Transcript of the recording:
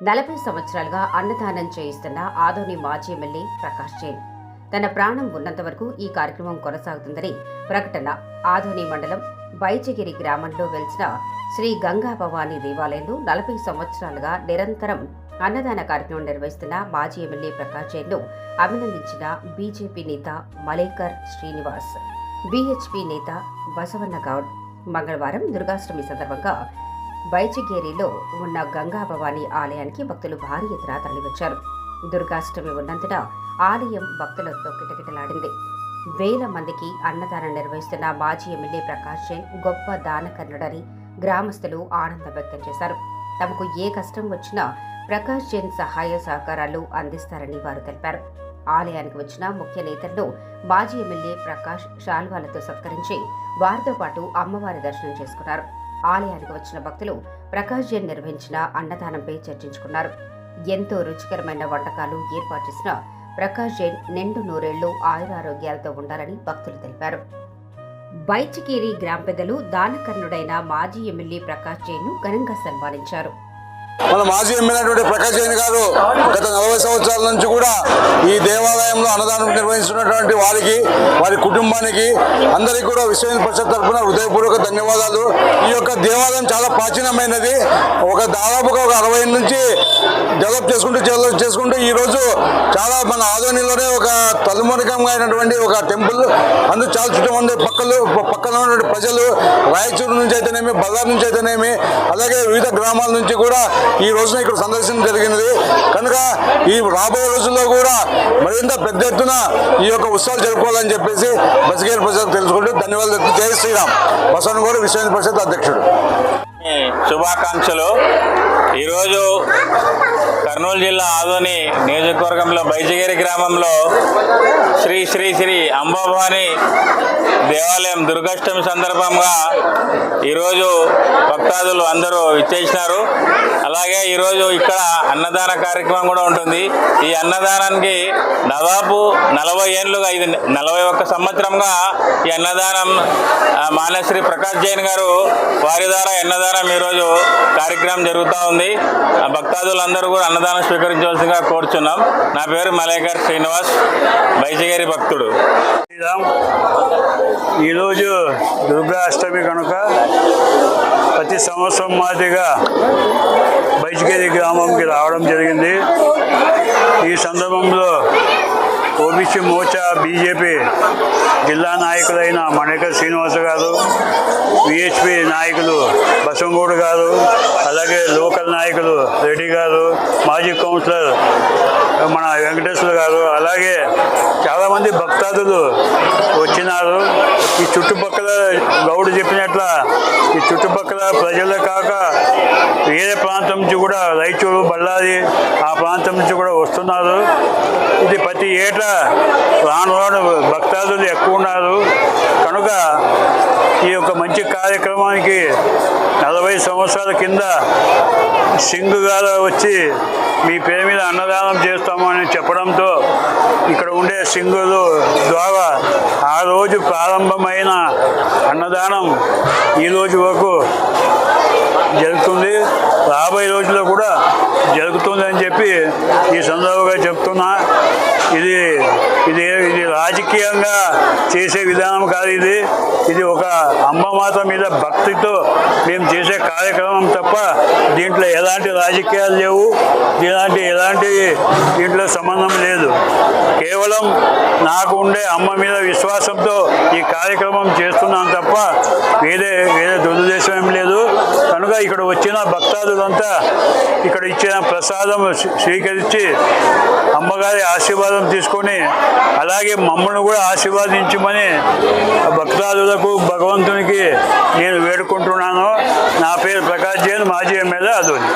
నలభై సంవత్సరాలుగా అన్నదానం చేయిస్తున్న ఆదోని మాజీ ఎమ్మెల్యే ప్రకాష్ జైన్. తన ప్రాణం ఉన్నంత వరకు ఈ కార్యక్రమం కొనసాగుతుందని ప్రకటన ఆదోని మండలం బైచగిరి గ్రామంలో వెలిసిన శ్రీ గంగా భవానీ దేవాలయంలో నలభై సంవత్సరాలుగా నిరంతరం అన్నదాన కార్యక్రమం నిర్వహిస్తున్న మాజీ ఎమ్మెల్యే ప్రకాష్ జైన్ను అభినందించిన బీజేపీ నేత మలేకర్ శ్రీనివాస్ బీహెచ్పీ నేత బసవన్న గౌడ్ మంగళవారం దుర్గాష్టమి సందర్భంగా బైచిగేరిలో ఉన్న గంగా భవానీ ఆలయానికి భక్తులు భారీ ఎత్తున తరలివచ్చారు. దుర్గాష్టమి ఉన్నందున ఆలయం భక్తులతో కిటకిటలాడింది. వేల మందికి అన్నదానం నిర్వహిస్తున్న మాజీ ఎమ్మెల్యే ప్రకాష్ జైన్ గొప్ప దానకర్ణుడని గ్రామస్తులు ఆనందం వ్యక్తం చేశారు. తమకు ఏ కష్టం వచ్చినా ప్రకాష్ జైన్ సహాయ సహకారాలు అందిస్తారని వారు తెలిపారు. ఆలయానికి వచ్చిన ముఖ్య నేతల్లో మాజీ ఎమ్మెల్యే ప్రకాష్ శాల్వాలతో సత్కరించి వారితో పాటు అమ్మవారి దర్శనం చేసుకున్నారు. ఆలయానికి వచ్చిన భక్తులు ప్రకాష్ జైన్ నిర్వహించిన అన్నదానంపై చర్చించుకున్నారు. ఎంతో రుచికరమైన వంటకాలు ఏర్పాటు చేసిన ప్రకాష్ జైన్ నిండు నూరేళ్ళు ఆయురారోగ్యాలతో ఉండాలని భక్తులు తెలిపారు. బైచికేరి గ్రామ పెద్దలు దానకర్ణుడైన మాజీ ఎమ్మెల్యే ప్రకాష్ జైన్ను ఘనంగా సన్మానించారు. మన మాజీ ఎమ్మెల్యే ప్రకాష్ జైన్ గారు గత నలభై సంవత్సరాల నుంచి కూడా ఈ దేవాలయంలో అన్నదానం నిర్వహిస్తున్నటువంటి వారికి వారి కుటుంబానికి అందరికీ కూడా విశ్వ పరిషత్ తరఫున హృదయపూర్వక ధన్యవాదాలు. ఈ యొక్క దేవాలయం చాలా ప్రాచీనమైనది. ఒక దాదాపుగా ఒక అరవై నుంచి డెవలప్ చేసుకుంటూ డెవలప్ చేసుకుంటూ ఈరోజు చాలా మన ఆధ్వర్యంలోనే ఒక తలుమరికంగా అయినటువంటి ఒక టెంపుల్. అందు చాలా చుట్టుమంది పక్కలు పక్కన ఉన్నటువంటి ప్రజలు రాయచూరు నుంచి అయితేనేమి బజార్ నుంచి అయితేనేమి అలాగే వివిధ గ్రామాల నుంచి కూడా ఈ రోజున ఇక్కడ సందర్శనం జరిగినది. కనుక ఈ రాబోయే రోజుల్లో కూడా మరింత పెద్ద ఎత్తున ఈ యొక్క ఉత్సవాలు జరుపుకోవాలని చెప్పేసి బసిగేరి ప్రజలకు తెలుసుకుంటూ ధన్యవాదాలు జై శ్రీరామ్. బసవన్ కూడా విశ్వ పరిషత్ అధ్యక్షుడు. శుభాకాంక్షలు. ఈరోజు కర్నూలు జిల్లా ఆదోని నియోజకవర్గంలో బైజగిరి గ్రామంలో శ్రీ శ్రీ శ్రీ అంబాభవాని దేవాలయం దుర్గాష్టమి సందర్భంగా ఈరోజు భక్తాదులు అందరూ ఇచ్చేసినారు అలాగే ఈరోజు ఇక్కడ అన్నదాన కార్యక్రమం కూడా ఉంటుంది. ఈ అన్నదానానికి దాదాపు నలభై ఏళ్ళుగా ఇది నలభై ఒక్క సంవత్సరంగా ఈ అన్నదానం మానశ్రీ ప్రకాష్ జైన్ గారు వారి ద్వారా అన్నదానం ఈరోజు కార్యక్రమం జరుగుతూ ఉంది. ఆ భక్తాదులందరూ కూడా అన్నదానం స్వీకరించవలసిందిగా కోరుచున్నాం. నా పేరు మలేకర్ శ్రీనివాస్ బైజగిరి భక్తుడు. ఈరోజు దుర్గా అష్టమి కనుక ప్రతి సంవత్సరం మాదిరిగా బైచికేరి గ్రామంకి రావడం జరిగింది. ఈ సందర్భంలో ఓబీసీ మోర్చా బీజేపీ జిల్లా నాయకులైన మణికర్ శ్రీనివాస గారు విహెచ్పి నాయకులు బసంగూడు గారు అలాగే లోకల్ నాయకులు రెడ్డి గారు మాజీ కౌన్సిలర్ మన వెంకటేశ్వర గారు అలాగే చాలామంది భక్తాదులు వచ్చినారు. ఈ చుట్టుపక్కల గౌడు చెప్పినట్ల ఈ చుట్టుపక్కల ప్రజలే కాక వేరే ప్రాంతం నుంచి కూడా రైచూరు బళ్ళారి ఆ ప్రాంతం నుంచి కూడా వస్తున్నారు. ఇది ప్రతి ఏటా రాను రాను భక్తాదులు ఎక్కువ ఉన్నారు. మంచి కార్యక్రమానికి నలభై సంవత్సరాల కింద సింగ్ గారు వచ్చి మీ పేరు మీద అన్నదానం చేస్తామని చెప్పడంతో ఇక్కడ ఉండే సింగులు ద్వారా ఆ రోజు ప్రారంభమైన అన్నదానం ఈ రోజు వరకు జరుగుతుంది. రాబోయే రోజుల్లో కూడా జరుగుతుంది అని చెప్పి ఈ సందర్భంగా చెప్తున్నా. ఇది రాజకీయంగా చేసే విధానం కాదు ఇది. ఇది ఒక అమ్మమాత మీద భక్తితో మేము చేసే కార్యక్రమం తప్ప దీంట్లో ఎలాంటి రాజకీయాలు లేవు. ఇలాంటి ఎలాంటి దీంట్లో సంబంధం లేదు. కేవలం నాకు ఉండే అమ్మ మీద విశ్వాసంతో ఈ కార్యక్రమం చేస్తున్నాను తప్ప వేరే వేరే దురుద్దేశం ఏం లేదు. కనుక ఇక్కడ వచ్చిన భక్తాదులంతా ఇక్కడ ఇచ్చిన ప్రసాదం స్వీకరించి అమ్మగారి ఆశీర్వాదం తీసుకొని అలాగే మమ్మల్ని కూడా ఆశీర్వాదించమని భక్తాదులకు భగవంతునికి నేను వేడుకుంటున్నాను. నా పేరు ప్రకాష్ జైన్ మాజీ ఎమ్మెల్యే అదోని.